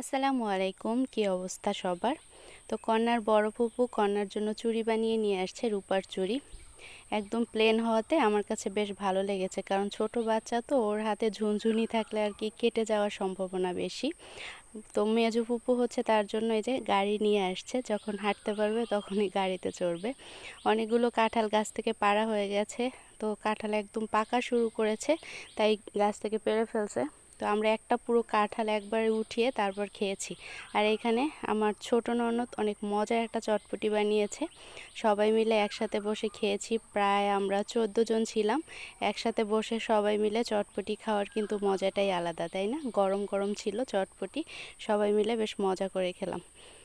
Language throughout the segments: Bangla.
আসসালামু আলাইকুম, কি অবস্থা সবার? তো কন্যার বড় ফুপু কন্যার জন্য চুড়ি বানিয়ে নিয়ে আসছে রূপার চুড়ি। একদম প্লেন হওয়াতে আমার কাছে বেশ ভালো লেগেছে, কারণ ছোট বাচ্চা তো, ওর হাতে ঝুনঝুনি থাকলে আর কি কেটে যাওয়ার সম্ভাবনা বেশি। তো মেজু ফুপু হচ্ছে তার জন্য এই যে গাড়ি নিয়ে আসছে, যখন হাঁটতে পারবে তখনই গাড়িতে চড়বে। অনেকগুলো কাঁঠাল গাছ থেকে পাড়া হয়ে গেছে, তো কাঁঠাল একদম পাকা শুরু করেছে, তাই গাছ থেকে পেরে ফেলছে। তো আমরা একটা পুরো কাঁঠাল একবারে উঠিয়ে তারপর খেয়েছি। আর এখানে আমার ছোট ননদ অনেক মজার একটা চটপটি বানিয়েছে। সবাই মিলে একসাথে বসে খেয়েছি, প্রায় আমরা চোদ্দ জন ছিলাম। একসাথে বসে সবাই মিলে চটপটি খাওয়ার কিন্তু মজাটাই আলাদা, তাই না? গরম গরম ছিল চটপটি, সবাই মিলে বেশ মজা করে খেলাম।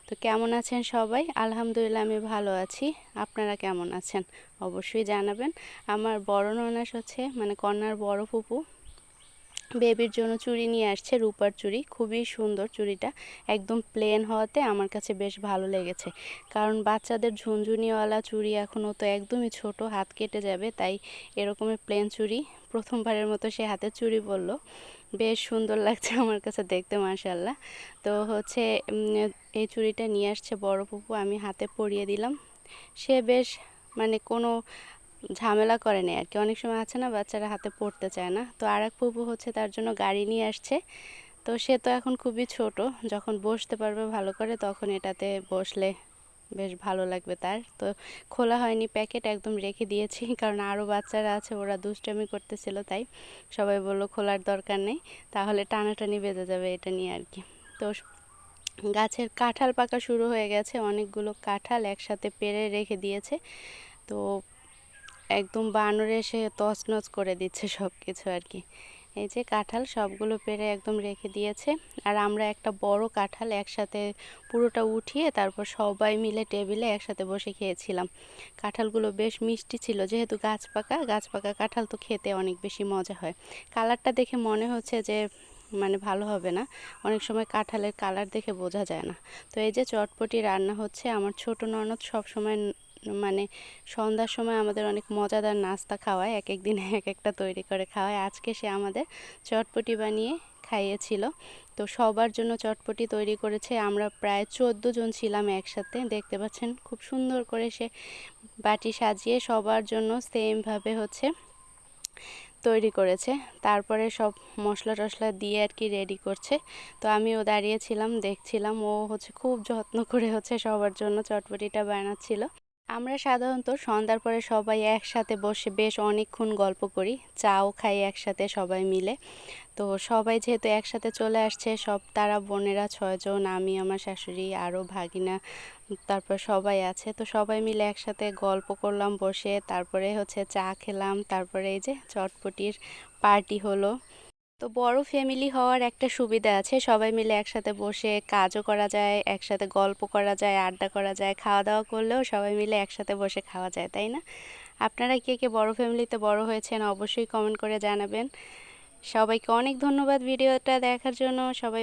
তো কেমন আছেন সবাই? আলহামদুলিল্লাহ, আমি ভালো আছি। আপনারা কেমন আছেন? অবশ্যই জানাবেন। আমার বড় ননাস হচ্ছে মানে কন্যার বড় ফুপু। বেবির জন্য চুড়ি নিয়ে আসছে, রূপার চুড়ি। খুবই সুন্দর চুড়িটা, একদম প্লেন হওয়াতে আমার কাছে বেশ ভালো লেগেছে। কারণ বাচ্চাদের ঝুনঝুনিওয়ালা চুড়ি এখনও তো একদমই ছোট, হাত কেটে যাবে, তাই এরকমের প্লেন চুড়ি। প্রথমবারের মতো সে হাতে চুড়ি বলল। বেশ সুন্দর লাগছে আমার কাছে দেখতে মার্শাল্লাহ তো হচ্ছে এই চুড়িটা নিয়ে আসছে বড় পুপু আমি হাতে পরিয়ে দিলাম। সে বেশ মানে কোনো ঝামেলা করে নেই আর কি অনেক সময় আছে না, বাচ্চারা হাতে পড়তে চায় না। তো আর এক ফুপু হচ্ছে তার জন্য গাড়ি নিয়ে আসছে। তো সে তো এখন খুবই ছোট, যখন বসতে পারবে ভালো করে তখন এটাতে বসলে বেশ ভালো লাগবে তার। তো খোলা হয়নি, প্যাকেট একদম রেখে দিয়েছি, কারণ আরও বাচ্চারা আছে, ওরা দুষ্টামি করতেছিল তাই। সবাই বলল খোলার দরকার নেই, তাহলে টানাটানি বেজে যাবে এটা নিয়ে আর কি তো গাছের কাঁঠাল পাকা শুরু হয়ে গেছে, অনেকগুলো কাঁঠাল একসাথে পেরে রেখে দিয়েছে। তো একদম বানর এসে তছনছ করে দিচ্ছে সব কিছু আর কি। এই যে কাঁঠাল সবগুলো পেরে একদম রেখে দিয়েছে। আর আমরা একটা বড় কাঁঠাল একসাথে পুরোটা উঠিয়ে তারপর সবাই মিলে টেবিলে একসাথে বসে খেয়েছিলাম। কাঁঠালগুলো বেশ মিষ্টি ছিল, যেহেতু গাছ পাকা গাছ পাকা কাঁঠাল তো খেতে অনেক বেশি মজা হয়। কালারটা দেখে মনে হচ্ছে যে মানে ভালো হবে না। অনেক সময় কাঁঠালের কালার দেখে বোঝা যায় না। তো এই যে চটপটি রান্না হচ্ছে, আমার ছোট ননদ সব সময় মানে সন্ধ্যার সময় আমাদের অনেক মজাদার নাস্তা খাওয়ায় এক এক দিনে এক একটা তৈরি করে খাওয়ায়। আজকে সে আমাদের চটপটি বানিয়ে খাইয়েছিল। তো সবার জন্য চটপটি তৈরি করেছে। আমরা প্রায় চোদ্দ জন ছিলাম একসাথে। দেখতে পাচ্ছেন খুব সুন্দর করে সে বাটি সাজিয়ে সবার জন্য সেমভাবে হচ্ছে তৈরি করেছে। তারপরে সব মশলা টশলা দিয়ে আর কি রেডি করছে। তো আমিও দাঁড়িয়েছিলাম দেখছিলাম। ও হচ্ছে খুব যত্ন করে হচ্ছে সবার জন্য চটপটিটা বানাচ্ছিল। আমরা সাধারণত সন্ধ্যার পরে সবাই একসাথে বসে বেশ অনেকক্ষণ গল্প করি, চাও খাই একসাথে সবাই মিলে। তো সবাই যেহেতু একসাথে চলে আসছে, সব তারা বোনেরা ছয়জন, আমি, আমার শাশুড়ি আরও ভাগিনা, তারপর সবাই আছে। তো সবাই মিলে একসাথে গল্প করলাম, বসে তারপরে হচ্ছে চা খেলাম, তারপরে এই যে চটপটির পার্টি হলো। তো বড় ফ্যামিলি হওয়ার একটা সুবিধা আছে। সবাই মিলে একসাথে বসে কাজও করা যায়, একসাথে গল্প করা যায়, আড্ডা করা যায় খাওয়া দাওয়া করলেও সবাই মিলে একসাথে বসে খাওয়া যায়, তাই না? আপনারা কে কে বড় ফ্যামিলিতে বড় হয়েছেন অবশ্যই কমেন্ট করে জানাবেন। সবাইকে অনেক ধন্যবাদ ভিডিওটা দেখার জন্য। সবাই